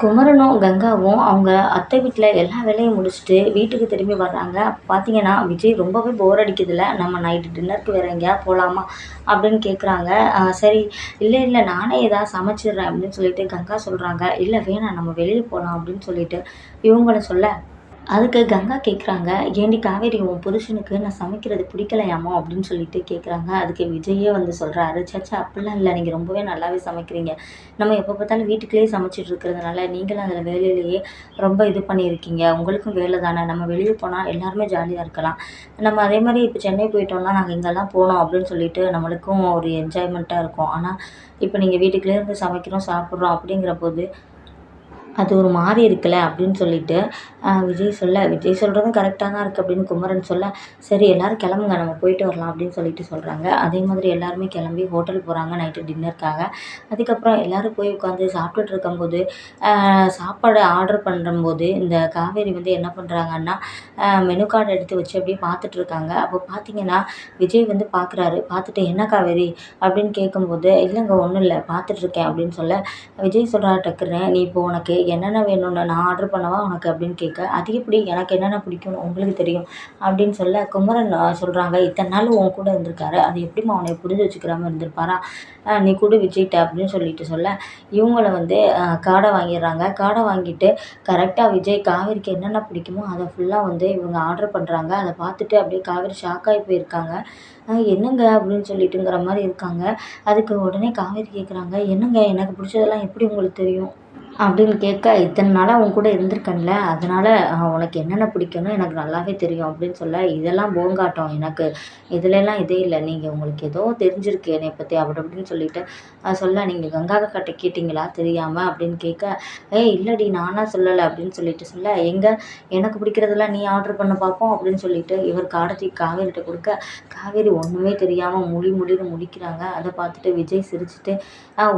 குமரனும் கங்காவும் அவங்க அத்தை வீட்டில் எல்லா வேலையும் முடிச்சுட்டு வீட்டுக்கு திரும்பி வர்றாங்க. அப்போ பார்த்தீங்கன்னா விஜய் ரொம்பவே போர் அடிக்குதுல. நம்ம நைட்டு டின்னருக்கு வேறு எங்கேயா போகலாமா அப்படின்னு கேட்குறாங்க சரி இல்லை இல்லை நானே ஏதாவது சமைச்சிடுறேன் அப்படின்னு சொல்லிட்டு கங்கா சொல்கிறாங்க இல்லை வேணாம் நம்ம வெளியே போகலாம் அப்படின்னு சொல்லிட்டு. இவங்களும் சொல்ல அதுக்கு கங்கா கேட்குறாங்க ஏண்டி காவேரி உன் புருஷனுக்கு நான் சமைக்கிறது பிடிக்கலையாமோ? அப்படின்னு சொல்லிட்டு கேட்குறாங்க அதுக்கு விஜயே வந்து சொல்கிறாரு சச்சா அப்படிலாம் இல்லை. நீங்கள் ரொம்பவே நல்லாவே சமைக்கிறீங்க. நம்ம எப்போ பார்த்தாலும் வீட்டுக்குள்ளேயே சமைச்சிட்டு இருக்கிறதுனால நீங்களும் அதில் வேலையிலேயே ரொம்ப இது பண்ணியிருக்கீங்க. உங்களுக்கும் வேலை தானே. நம்ம வெளியே போனால் எல்லாருமே ஜாலியாக இருக்கலாம். நம்ம அதே மாதிரி இப்போ சென்னை போயிட்டோம்னா நாங்கள் இங்கெல்லாம் போனோம். அப்படின்னு சொல்லிட்டு நம்மளுக்கும் ஒரு என்ஜாய்மெண்ட்டாக இருக்கும். ஆனால் இப்போ நீங்கள் வீட்டுக்குள்ளே இருந்து சமைக்கிறோம் சாப்பிட்றோம் அப்படிங்கிற போது அது ஒரு மாதிரி இருக்குல்ல அப்படின்னு சொல்லிட்டு விஜய் சொல்ல விஜய் சொல்கிறதும் கரெக்டாக தான் இருக்குது அப்படின்னு குமரன் சொல்ல சரி எல்லோரும் கிளம்புங்க நம்ம போயிட்டு வரலாம் அப்படின்னு சொல்லிட்டு சொல்கிறாங்க அதே மாதிரி எல்லாருமே கிளம்பி ஹோட்டல் போகிறாங்க நைட்டு டின்னருக்காக அதுக்கப்புறம் எல்லோரும் போய் உட்காந்து சாப்பிட்டுட்டு இருக்கும்போது சாப்பாடு ஆர்டர் பண்ணும்போது இந்த காவேரி வந்து என்ன பண்ணுறாங்கன்னா மெனு கார்டு எடுத்து வச்சு அப்படியே பார்த்துட்டு இருக்காங்க. அப்போ பார்த்தீங்கன்னா விஜய் வந்து பார்க்குறாரு பார்த்துட்டு என்ன காவேரி? அப்படின்னு கேட்கும்போது இல்லைங்க ஒன்றும் இல்லை பார்த்துட்ருக்கேன் அப்படின்னு சொல்ல விஜய் சொல்கிறாரு டக்குன்னு நீ இப்போ உனக்கு என்னென்ன வேணும்னு நான் ஆர்டர் பண்ணவா உனக்கு அப்படின்னு கேட்க அது எப்படி? எனக்கு என்னென்ன பிடிக்கும்னு உங்களுக்கு தெரியும். அப்படின்னு சொல்ல குமரன் சொல்கிறாங்க இத்தனை நாள் உன் கூட இருந்திருக்காரு. அது எப்படிம்மா அவனை புரிஞ்சு வச்சுக்கிறாம இருந்திருப்பாரா? நீ கூட விஜய்கிட்ட அப்படின்னு சொல்லிட்டு சொல்ல இவங்கள வந்து கார்டை வாங்கிடுறாங்க. கார்டை வாங்கிட்டு கரெக்டாக விஜய் காவேரிக்கு என்னென்ன பிடிக்குமோ அதை ஃபுல்லாக வந்து இவங்க ஆர்டர் பண்ணுறாங்க அதை பார்த்துட்டு அப்படியே காவேரி ஷாக் ஆகி போயிருக்காங்க. என்னங்க? அப்படின்னு சொல்லிட்டுங்கிற மாதிரி இருக்காங்க. அதுக்கு உடனே காவேரி கேட்குறாங்க என்னங்க? எனக்கு பிடிச்சதெல்லாம் எப்படி உங்களுக்கு தெரியும்? அப்படின்னு கேட்க இத்தனை நாளாக உன் கூட இருந்திருக்கேன்ல அதனால் உனக்கு என்னென்ன பிடிக்கும்னு எனக்கு நல்லாவே தெரியும் அப்படின்னு சொல்ல இதெல்லாம் போங்காட்டம் எனக்கு. இதுலலாம் இதே இல்லை. நீங்கள் உங்களுக்கு ஏதோ தெரிஞ்சிருக்கு என்னை பற்றி அப்படி அப்படின்னு சொல்லிட்டு சொல்ல நீங்கள் கங்காக கட்ட கேட்டிங்களா? தெரியாமல் அப்படின்னு கேட்க ஏய் இல்லடி நானாக சொல்லலை அப்படின்னு சொல்லிட்டு சொல்ல எங்கே? எனக்கு பிடிக்கிறதெல்லாம் நீ ஆர்டர் பண்ண பார்ப்போம் அப்படின்னு சொல்லிட்டு இவர் காடத்தி காவேரிட்ட கொடுக்க காவேரி ஒன்றுமே தெரியாமல் முழி முடின்னு முடிக்கிறாங்க அதை பார்த்துட்டு விஜய் சிரிச்சுட்டு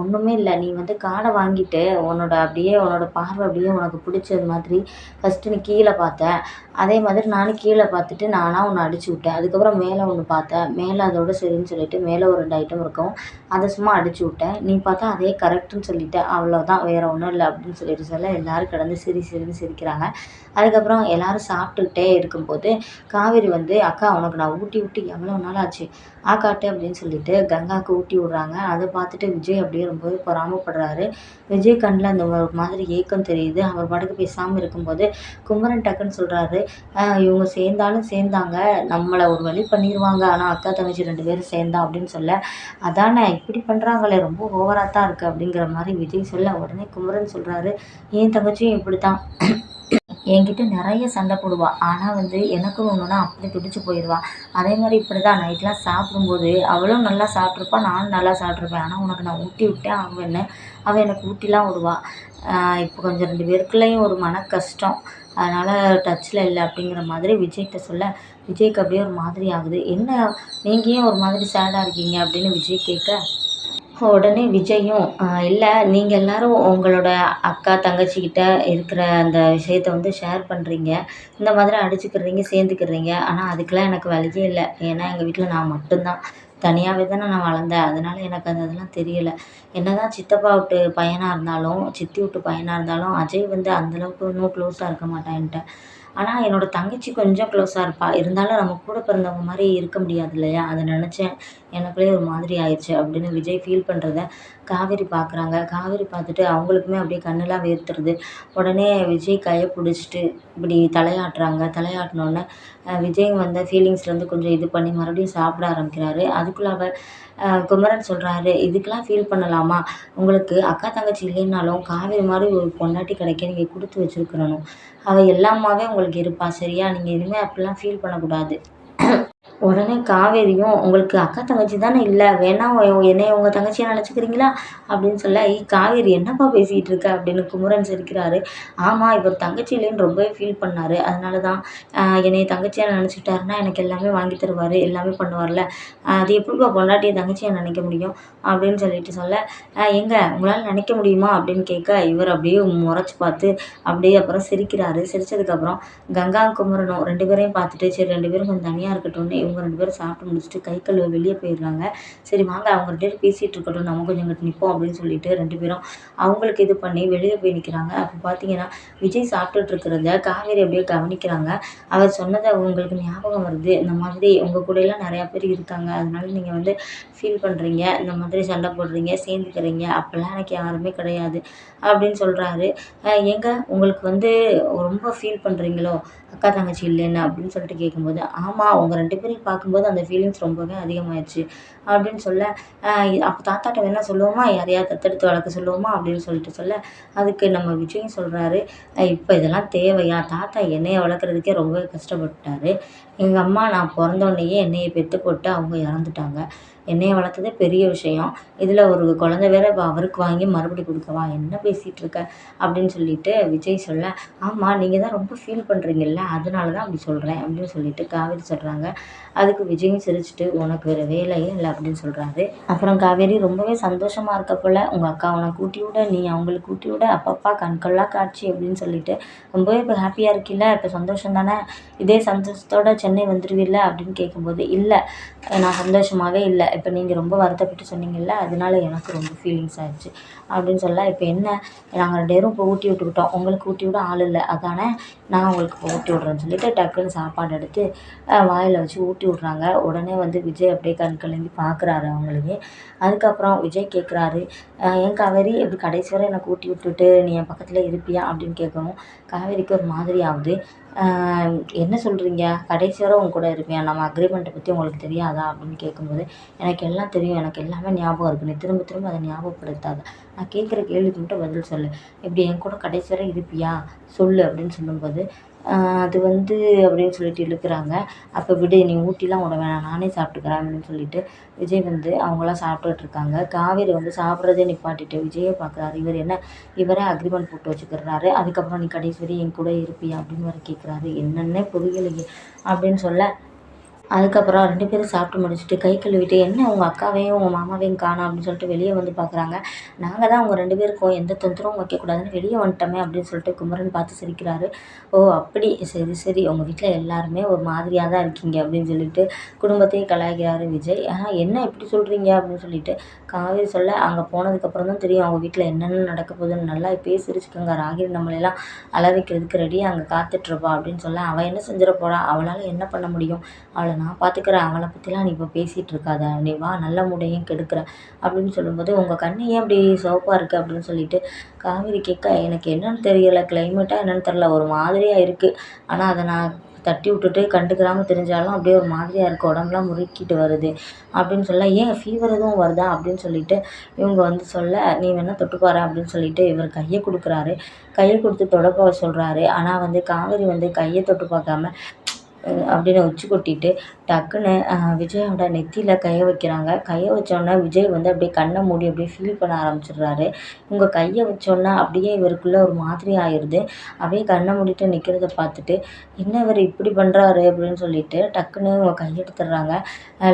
ஒன்றுமே இல்லை. நீ வந்து காடை வாங்கிட்டு உன்னோட அப்படியே உன்னோட பார்வை அப்படியே உனக்கு பிடிச்சது மாதிரி ஃபஸ்ட்டு நீ கீழே பார்த்த. அதே மாதிரி நானும் கீழே பார்த்துட்டு நானாக ஒன்று அடிச்சு விட்டேன். அதுக்கப்புறம் மேலே ஒன்று பார்த்தேன் மேலே அதோட சரின்னு சொல்லிட்டு மேலே ஒரு ரெண்டு ஐட்டம் இருக்கும். அதை சும்மா அடிச்சு விட்டேன். நீ பார்த்தா அதே கரெக்டுன்னு சொல்லிட்டேன் அவ்வளோதான் வேறு ஒன்றும் இல்லை அப்படின்னு சொல்லிட்டு சொல்ல எல்லோரும் கிடந்து சிரி சிரின்னு சிரிக்கிறாங்க. அதுக்கப்புறம் எல்லோரும் சாப்பிட்டுக்கிட்டே இருக்கும்போது காவேரி வந்து அக்கா உனக்கு நான் ஊட்டி ஊட்டி எவ்வளோ நாள் ஆச்சு? ஆக்காட்டு அப்படின்னு சொல்லிட்டு கங்காவுக்கு ஊட்டி விட்றாங்க. அதை பார்த்துட்டு விஜய் அப்படியே ரொம்பவே பொறாமப்படுறாரு. விஜய் கண்ணில் அந்த ஒரு மாதிரி ஏக்கம் தெரியுது. அவர் பாட்டுக்கு பேசாமல் இருக்கும்போது குமரன் டக்குன்னு சொல்கிறாரு இவங்க சேர்ந்தாலும் சேர்ந்தாங்க. நம்மளை ஒரு வழி பண்ணிடுவாங்க ஆனால் அக்கா தங்கச்சி ரெண்டு பேரும் சேர்ந்தா அப்படின்னு சொல்ல அதானே இப்படி பண்ணுறாங்களே ரொம்ப ஓவராக தான் இருக்குது அப்படிங்கிற மாதிரி விஜய் சொல்ல உடனே குமரன் சொல்கிறாரு என் தங்கச்சியும் இப்படி தான் என்கிட்ட நிறைய சண்டை போடுவாள் ஆனால் வந்து எனக்குன்னு ஒன்றுனா அப்படி துடிச்சு போயிடுவாள் அதே மாதிரி இப்படி தான் நைட்லாம் சாப்பிடும்போது அவளும் நல்லா சாப்பிட்ருப்பா நானும் நல்லா சாப்பிட்ருப்பேன் ஆனால் உனக்கு நான் ஊட்டி விட்டேன் அவன் என்ன? அவள் எனக்கு ஊட்டிலாம் விடுவாள் இப்போ கொஞ்சம் ரெண்டு பேருக்குள்ளேயும் ஒரு மன கஷ்டம். அதனால் டச்சில் இல்லை அப்படிங்கிற மாதிரி விஜய்கிட்ட சொல்ல விஜய்க்கு அப்படியே ஒரு மாதிரி ஆகுது. என்ன? நீங்கள் ஏன் ஒரு மாதிரி சேடாக இருக்கீங்க? அப்படின்னு விஜய் கேட்க உடனே விஜயும் இல்லை நீங்கள் எல்லாரும் உங்களோட அக்கா தங்கச்சிக்கிட்ட இருக்கிற அந்த விஷயத்த வந்து ஷேர் பண்ணுறீங்க இந்த மாதிரி அடிச்சுக்கிறீங்க சேர்ந்துக்கிறீங்க. ஆனால் அதுக்கெலாம் எனக்கு வழியே இல்லை. ஏன்னா எங்கள் வீட்டில் நான் மட்டும்தான். தனியாகவே தானே நான் வளர்ந்தேன். அதனால் எனக்கு அந்த இதெல்லாம் தெரியலை. என்ன தான் சித்தப்பா விட்டு பையனாக இருந்தாலும் சித்தி விட்டு பையனாக இருந்தாலும் அஜய் வந்து அந்தளவுக்கு இன்னும் க்ளோஸாக இருக்க மாட்டேன்ட்டு ஆனால் என்னோடய தங்கச்சி கொஞ்சம் க்ளோஸாக இருப்பாள் இருந்தாலும் நம்ம கூட பிறந்தவங்க மாதிரி இருக்க முடியாது இல்லையா? அதை நினச்சேன். எனக்குள்ளே ஒரு மாதிரி ஆயிடுச்சு அப்படின்னு விஜய் ஃபீல் பண்ணுறத காவேரி பார்க்குறாங்க. காவேரி பார்த்துட்டு அவங்களுக்குமே அப்படியே கண்ணெல்லாம் வேர்த்துருது. உடனே விஜய் கையை பிடிச்சிட்டு இப்படி தலையாட்டுறாங்க. தலையாட்டினோடனே விஜய் வந்த ஃபீலிங்ஸ்லேருந்து கொஞ்சம் இது பண்ணி மறுபடியும் சாப்பிட ஆரம்பிக்கிறாரு. அதுக்குள்ள அவள் குமரன் சொல்கிறாரு இதுக்கெல்லாம் ஃபீல் பண்ணலாமா? உங்களுக்கு அக்கா தங்கச்சி இல்லைன்னாலும் காவேரி மாதிரி ஒரு பொண்டாட்டி கிடைக்க நீங்கள் கொடுத்து வச்சுருக்கணும். அவள் எல்லாமாவே உங்களுக்கு இருப்பாள் சரியா? நீங்கள் இனிமேல் அப்படிலாம் ஃபீல் பண்ணக்கூடாது. உடனே காவேரியும் உங்களுக்கு அக்கா தங்கச்சி தானே? இல்லை வேணா என்னைய உங்கள் தங்கச்சியாக நினச்சிக்கிறீங்களா? அப்படின்னு சொல்ல ஈ காவேரி என்னப்பா பேசிகிட்டு இருக்க? அப்படின்னு குமரன் சிரிக்கிறாரு. ஆமாம் இவர் தங்கச்சி இல்லைன்னு ரொம்பவே ஃபீல் பண்ணார். அதனால தான் என்னைய தங்கச்சியாக நினச்சிட்டாருன்னா எனக்கு எல்லாமே வாங்கி தருவார் எல்லாமே பண்ணுவார்ல. அது எப்படிப்பா பொண்டாட்டியை தங்கச்சியாக நினைக்க முடியும்? அப்படின்னு சொல்லிட்டு சொல்ல எங்க உங்களால் நினைக்க முடியுமா? அப்படின்னு கேட்க இவர் அப்படியே முறைச்சி பார்த்து அப்படியே அப்புறம் சிரிக்கிறாரு. சிரித்ததுக்கப்புறம் கங்கா குமரனும் ரெண்டு பேரையும் பார்த்துட்டு சரி ரெண்டு பேரும் கொஞ்சம் தனியாக இருக்கட்டும்னு இவங்க ரெண்டு பேரும் சாப்பிட்டு முடிச்சுட்டு கை கழுவ வெளியே போயிடுறாங்க. சரி வாங்க அவங்க ரெண்டு பேரும் பேசிகிட்டு இருக்கட்டும் நம்ம கொஞ்சம் இங்கிட்டு நிற்போம் அப்படின்னு சொல்லிட்டு ரெண்டு பேரும் அவங்களுக்கு இது பண்ணி வெளியே போய் நிற்கிறாங்க அப்போ பார்த்தீங்கன்னா விஜய் சாப்பிட்டுட்டு இருக்கிறத காவேரி அப்படியே கவனிக்கிறாங்க. அவர் சொன்னதை உங்களுக்கு ஞாபகம் வருது? இந்த மாதிரி உங்கள் கூடலாம் நிறையா பேர் இருக்காங்க. அதனால நீங்கள் வந்து ஃபீல் பண்ணுறீங்க இந்த மாதிரி சண்டை போடுறீங்க சேர்ந்துக்கிறீங்க. அப்போல்லாம் எனக்கு யாருமே கிடையாது அப்படின்னு சொல்கிறாரு எங்க உங்களுக்கு வந்து ரொம்ப ஃபீல் பண்ணுறீங்களோ அக்கா தங்கச்சி இல்லைன்னு அப்படின்னு சொல்லிட்டு கேட்கும்போது ஆமாம் அவங்க ரெண்டு பேரையும் பார்க்கும்போது அந்த ஃபீலிங்ஸ் ரொம்பவே அதிகமாகிடுச்சு அப்படின்னு சொல்ல அப்போ தாத்தாட்ட வேணால் சொல்லுவோமா? யாரையாவது தத்தெடுத்து வளர்க்க சொல்லுவோமா? அப்படின்னு சொல்லிட்டு சொல்ல அதுக்கு நம்ம விஜயும் சொல்கிறாரு இப்போ இதெல்லாம் தேவையா? தாத்தா என்னையை வளர்க்குறதுக்கே ரொம்பவே கஷ்டப்பட்டாரு எங்கள் அம்மா நான் பிறந்தோடனேயே என்னையை பெற்று போட்டு அவங்க இறந்துட்டாங்க. என்னைய வளர்த்ததே பெரிய விஷயம். இதில் ஒரு குழந்த வேற அவருக்கு வாங்கி மறுபடி கொடுக்கவா? என்ன பேசிகிட்டு இருக்க? அப்படின்னு சொல்லிட்டு விஜய் சொல்ல ஆமாம் நீங்கள் தான் ரொம்ப ஃபீல் பண்ணுறீங்கல்ல அதனால தான் அப்படி சொல்கிறேன் அப்படின்னு சொல்லிட்டு காவேரி சொல்கிறாங்க அதுக்கு விஜயும் சிரிச்சுட்டு உனக்கு வேறு வேலையே இல்லை அப்படின்னு சொல்கிறாரு அப்புறம் காவேரி ரொம்பவே சந்தோஷமாக இருக்க போல் உங்கள் அக்கா உனக்கு கூட்டி விட நீ அவங்களுக்கு கூட்டி விட அப்பப்பா கண்கொள்ளா காட்சி அப்படின்னு சொல்லிட்டு ரொம்பவே இப்போ ஹாப்பியாக இருக்கில்ல இப்போ சந்தோஷம் தானே? இதே சந்தோஷத்தோட சென்னை வந்துடுவீல்ல அப்படின்னு கேட்கும்போது இல்லை நான் சந்தோஷமாகவே இல்லை இப்போ நீங்கள் ரொம்ப வருத்தப்பட்டு சொன்னீங்கல்ல அதனால எனக்கு ரொம்ப ஃபீலிங்ஸ் ஆகிடுச்சு அப்படின்னு சொல்ல இப்போ என்ன நாங்கள் ரெண்டு பேரும் இப்போ ஊட்டி விட்டுக்கிட்டோம். உங்களுக்கு ஊட்டி விட ஆள் இல்லை. அதானே நான் உங்களுக்கு இப்போ ஊட்டி விட்றேன்னு சொல்லிட்டு டக்குன்னு சாப்பாடு எடுத்து வாயில் வச்சு ஊட்டி விட்றாங்க. உடனே வந்து விஜய் அப்படியே கண் கலங்கி பார்க்குறாரு அவங்களையே. அதுக்கப்புறம் விஜய் கேட்குறாரு என் காவேரி இப்படி கடைசி வரை எனக்கு ஊட்டி விட்டுட்டு நீ என் பக்கத்தில் இருப்பியா அப்படின்னு கேட்கவும் காவேரிக்கு ஒரு மாதிரி ஆகுது. என்ன சொல்கிறீங்க கடைசி வரை உங்கள் கூட இருப்பேன். நம்ம அக்ரிமெண்ட்டை பற்றி உங்களுக்கு தெரியாதா? அப்படின்னு கேட்கும்போது எனக்கு எல்லாம் தெரியும். எனக்கு எல்லாமே ஞாபகம் இருக்குது நீ திரும்ப திரும்ப அதை ஞாபகப்படுத்தாத. நான் கேட்குற கேள்விக்கு மட்டும் பதில் சொல்லு. இப்படி என் கூட கடைசி வரை இருப்பியா? சொல்லு அப்படின்னு சொல்லும்போது அது வந்து அப்படின்னு சொல்லிட்டு இழுக்கிறாங்க. அப்போ விடு நீ ஊட்டிலாம் விட வேணாம் நானே சாப்பிட்டுக்கிறேன் அப்படின்னு சொல்லிட்டு விஜய் வந்து அவங்களாம் சாப்பிட்டுட்ருக்காங்க காவேரி வந்து சாப்பிட்றதே நிப்பாட்டிட்டு விஜயை பார்க்குறாரு. இவர் என்ன இவரே அக்ரிமெண்ட் போட்டு வச்சுக்கிறாரு. அதுக்கப்புறம் நீ கடைசி வரை என் கூட இருப்பியா அப்படின்னு வர கேட்குறாரு என்னென்ன புரியலையே அப்படின்னு சொல்ல அதுக்கப்புறம் ரெண்டு பேரும் சாப்பிட்டு முடிச்சுட்டு கை கழுவிட்டு என்ன உங்கள் அக்காவையும் உங்கள் மாமாவையும் காணோம் அப்படின்னு சொல்லிட்டு வெளியே வந்து பார்க்குறாங்க நாங்கள் தான் அவங்க ரெண்டு பேருக்கும் எந்த தொந்தரவும் வைக்கக்கூடாதுன்னு வெளியே வந்துட்டோமே அப்படின்னு சொல்லிட்டு குமரன் பார்த்து சிரிக்கிறாரு. ஓ அப்படி? சரி சரி. உங்கள் வீட்டில் எல்லாருமே ஒரு மாதிரியாக தான் இருக்கீங்க அப்படின்னு சொல்லிட்டு குடும்பத்தையும் கலாய்க்கிறாரு விஜய். ஆனால் என்ன இப்படி சொல்கிறீங்க அப்படின்னு சொல்லிட்டு காவேரி சொல்ல அங்கே போனதுக்கப்புறம் தான் தெரியும் அவங்க வீட்டில் என்னென்ன நடக்க போகுதுன்னு. நல்லா இப்போயே சிரிச்சுக்கோங்க. ராகிரி நம்மளெல்லாம் அழ வைக்கிறதுக்கு ரெடியாக அங்கே காத்துட்ருப்பா அப்படின்னு சொல்ல அவள் என்ன செஞ்சிட போகிறா அவளால் என்ன பண்ண முடியும்? அவளை நான் பார்த்துக்கிறேன் அவளை பற்றிலாம் நீ இப்போ பேசிகிட்டு இருக்காத. நீ வா நல்ல மூடையும் கெடுக்கிற அப்படின்னு சொல்லும்போது உங்கள் கண் ஏன் அப்படி சோப்பாக இருக்குது அப்படின்னு சொல்லிட்டு காவேரி கேட்க எனக்கு என்னன்னு தெரியலை. கிளைமேட்டாக என்னென்னு தெரில ஒரு மாதிரியாக இருக்குது ஆனால் அதை நான் தட்டி விட்டுட்டு கண்டுக்கிறாமல் தெரிஞ்சாலும் அப்படியே ஒரு மாதிரியாக இருக்குது உடம்புலாம் முறுக்கிட்டு வருது. அப்படின்னு சொல்ல ஏன் ஃபீவர் எதுவும் வருதா? அப்படின்னு சொல்லிட்டு இவங்க வந்து சொல்ல நீ வேணால் தொட்டுப்பாரு அப்படின்னு சொல்லிட்டு இவர் கையை கொடுக்குறாரு. கையை கொடுத்து தொடப்ப சொல்கிறாரு ஆனால் வந்து காவேரி வந்து கையை தொட்டு பார்க்காம அப்படின்னு உச்சி கொட்டிட்டு டக்குன்னு விஜயோட நெத்தியில் கையை வைக்கிறாங்க. கையை வச்சோன்னே விஜய் வந்து அப்படியே கண்ணை மூடி அப்படியே ஃபீல் பண்ண ஆரம்பிச்சிடுறாரு. இவங்க கையை வச்சோன்னே அப்படியே இவருக்குள்ளே ஒரு மாதிரி ஆயிடுது அப்படியே கண்ணை மூடிட்டு நிற்கிறத பார்த்துட்டு என்ன இவர் இப்படி பண்ணுறாரு அப்படின்னு சொல்லிட்டு டக்குன்னு இவங்க கையெடுத்துடுறாங்க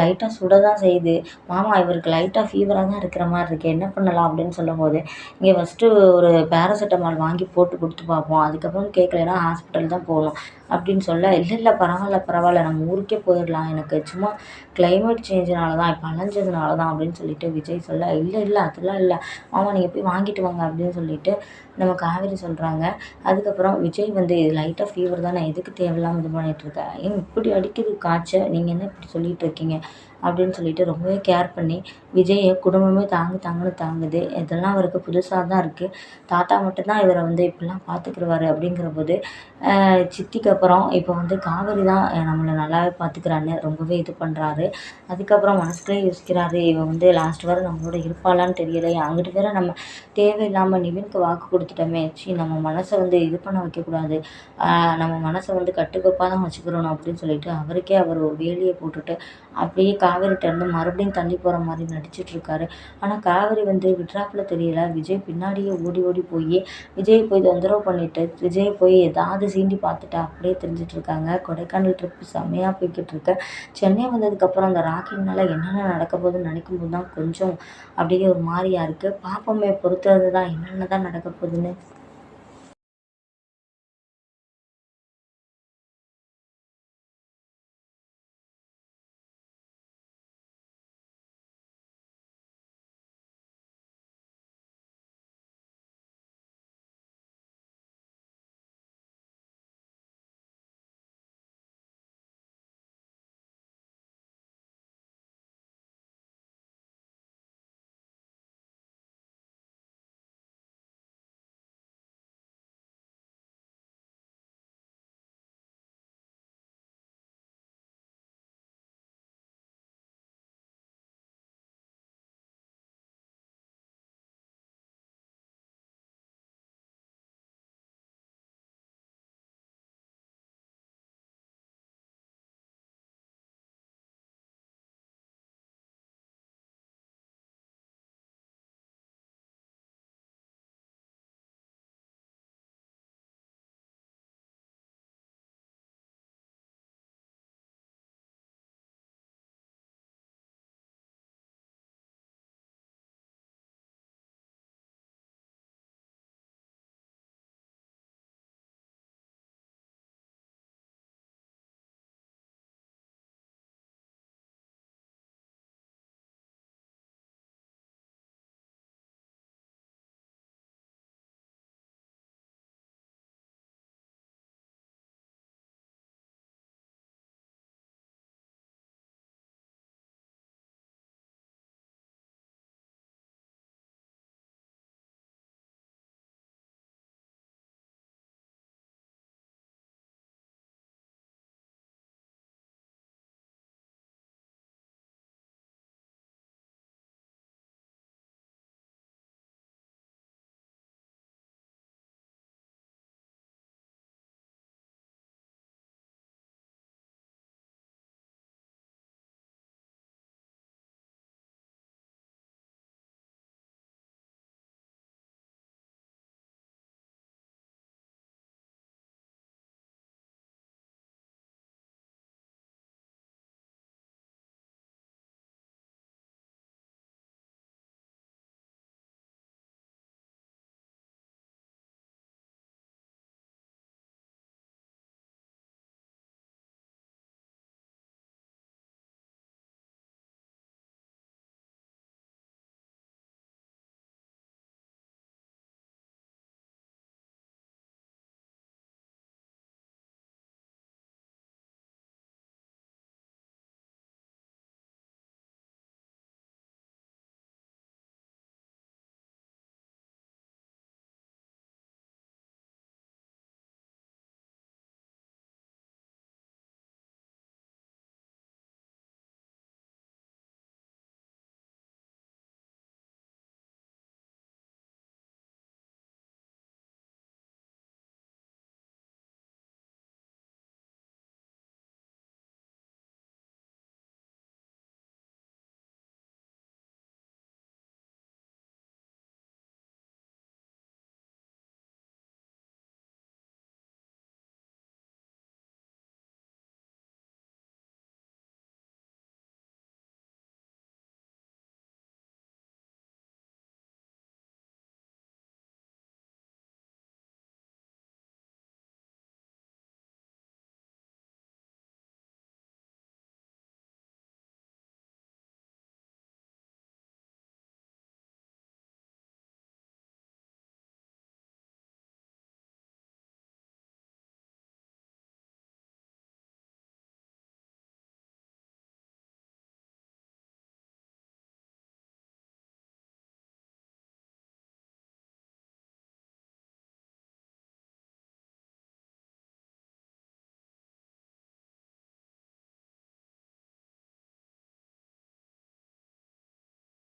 லைட்டாக சுட தான் செய்யுது. மாமா இவருக்கு லைட்டாக ஃபீவராக தான் இருக்கிற மாதிரி இருக்குது என்ன பண்ணலாம்? அப்படின்னு சொல்லும்போது இங்கே ஃபஸ்ட்டு ஒரு பேராசிட்டமால் வாங்கி போட்டு கொடுத்து பார்ப்போம். அதுக்கப்புறம் கேட்கலன்னா ஹாஸ்பிட்டல் தான் போகணும். அப்படின்னு சொல்ல இல்லை இல்லை பரவாயில்ல பரவாயில்ல. நம்ம ஊருக்கே போயிடலாம். எனக்கு சும்மா கிளைமேட் சேஞ்சினால தான் இப்போ அலைஞ்சதுனால தான் அப்படின்னு சொல்லிட்டு விஜய் சொல்ல இல்லை இல்லை அதெல்லாம் இல்லை. மாமா நீங்கள் போய் வாங்கிட்டு வாங்க அப்படின்னு சொல்லிட்டு நம்ம காவேரி சொல்கிறாங்க அதுக்கப்புறம் விஜய் வந்து இது லைட்டாக ஃபீவர் தான் நான் எதுக்கு தேவையில்லாமல் இது பண்ணிகிட்ருக்கேன் ஏன் இப்படி அடிக்குது காய்ச்சல்? நீங்கள் என்ன இப்படி சொல்லிகிட்டு இருக்கீங்க? அப்படின்னு சொல்லிட்டு ரொம்பவே கேர் பண்ணி விஜயை குடும்பமே தாங்கு தாங்குன்னு தாங்குது. இதெல்லாம் அவருக்கு புதுசாக தான் இருக்குது தாத்தா மட்டும்தான் இவரை வந்து இப்படிலாம் பார்த்துக்குருவாரு அப்படிங்கிற போது சித்திக்கு அப்புறம் இப்போ வந்து காவேரி தான் நம்மளை நல்லாவே பார்த்துக்கிறான்னு ரொம்பவே இது பண்ணுறாரு அதுக்கப்புறம் மனசுக்குள்ளே யோசிக்கிறாரு இவன் வந்து லாஸ்ட் வரை நம்மளோட இருப்பாளான்னு தெரியலை அங்கிட்டு வேற நம்ம தேவையில்லாமல் நிவின்க்கு வாக்கு கொடுத்துட்டோமே. சி நம்ம மனசை வந்து இது பண்ண வைக்கக்கூடாது. நம்ம மனசை வந்து கட்டுக்கோப்பாக தான் வச்சுக்கிறோம் அப்படின்னு சொல்லிட்டு அவருக்கே அவர் ஒரு வேலியை போட்டுட்டு அப்படியே காவேரிட்டேருந்து மறுபடியும் தள்ளி போகிற மாதிரி நடிச்சிட்ருக்காரு ஆனால் காவேரி வந்து விட்ராப்பில் தெரியல. விஜய் பின்னாடியே ஓடி ஓடி போய் விஜய் போய் தொந்தரவு பண்ணிட்டு விஜய் போய் ஏதாவது சீண்டி பார்த்துட்டு அப்படியே தெரிஞ்சிட்ருக்காங்க கொடைக்கானல் ட்ரிப்பு செம்மையாக போய்கிட்டு இருக்கு. சென்னை வந்ததுக்கப்புறம் அந்த ராக்கிங்னால என்னென்ன நடக்க போகுதுன்னு நினைக்கும் போது தான் கொஞ்சம் அப்படியே ஒரு மாதிரியா இருக்குது பார்ப்போமே பொறுத்தது தான் என்னென்ன தான் நடக்க போகுதுன்னு